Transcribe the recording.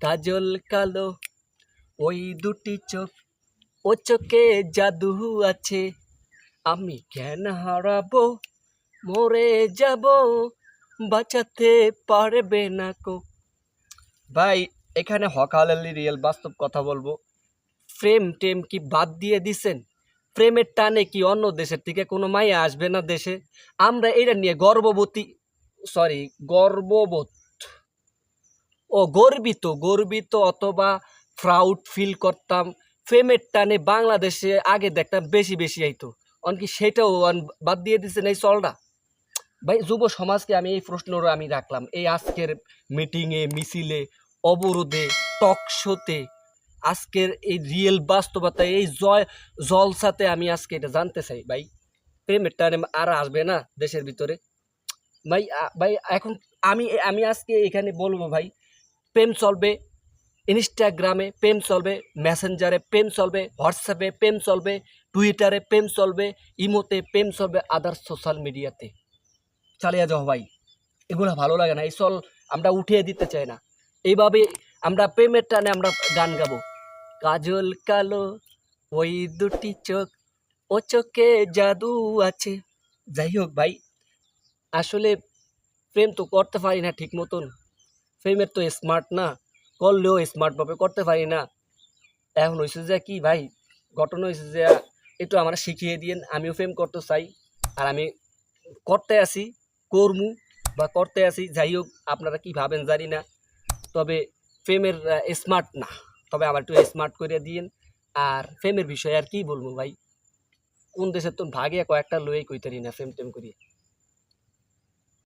কাজল কালো ওই দুটি চোখ ও চোখে জাদু আছে। আমি জ্ঞান হারাবো মরে যাব বাঁচাতে পারবে না কো। ভাই এখানে হকালালি রিয়েল বাস্তব কথা বলব। ফ্রেম টেম কি বাদ দিয়ে দিছেন? প্রেমের টানে কি অন্য দেশের থেকে কোনো মাইয়া আসবে না দেশে? আমরা এটা নিয়ে গর্ববতী সরি গর্ববোধ। ও গর্বিত গর্বিত অথবা প্রাউড ফিল করতাম। প্রেমের টানে বাংলাদেশে আগে দেখতাম বেশি বেশি আইতো। অনকি সেটাও বাদ দিয়ে দিচ্ছেন এই চলটা। ভাই, যুব সমাজকে আমি এই প্রশ্নটা আমি রাখলাম। এই আজকের মিটিংয়ে মিছিলে, অবরোধে টক শোতে আজকের এই রিয়েল বাস্তবতা এই জয়, জলসাতে আমি আজকে এটা জানতে চাই। ভাই, প্রেমের টানে আর আসবে না দেশের ভিতরে। ভাই ভাই, এখন আমি আমি আজকে এখানে বলব ভাই প্রেম চলবে ইনস্টাগ্রামে প্রেম চলবে মেসেঞ্জারে প্রেম চলবে হোয়াটসঅ্যাপে প্রেম চলবে টুইটারে প্রেম চলবে ইমোতে প্রেম চলবে আদার সোশ্যাল মিডিয়াতে চালিয়ে যাও ভাই, এগুলো ভালো লাগে না এই চল আমরা উঠিয়ে দিতে চাই না। এইভাবে আমরা প্রেমের টানে আমরা গান গাবো। কাজল কালো, ওই দুটি চোখ, ও চোখে জাদু আছে। যাই হোক ভাই, আসলে প্রেম তো করতে পারি না ঠিক মতন। প্রেমের তো স্মার্ট না, করলেও স্মার্টভাবে করতে পারি না। এখন হয়েছে যে কি ভাই, ঘটনা হয়েছে যে একটু আমরা শিখিয়ে দিয়েন, আমিও প্রেম করতে চাই, আর আমি করতে আসি কর্মু বা করতে আসি যাই হোক, আপনারা কি ভাবেন জানি না। তবে প্রেমের স্মার্ট না, তবে আবার একটু স্মার্ট করে দিয়েন। আর প্রেমের বিষয়ে আর কি বলব ভাই, কোন দেশের তো ভাগে কয়েকটা লয়ে কইতারি না প্রেম টেম করিয়ে।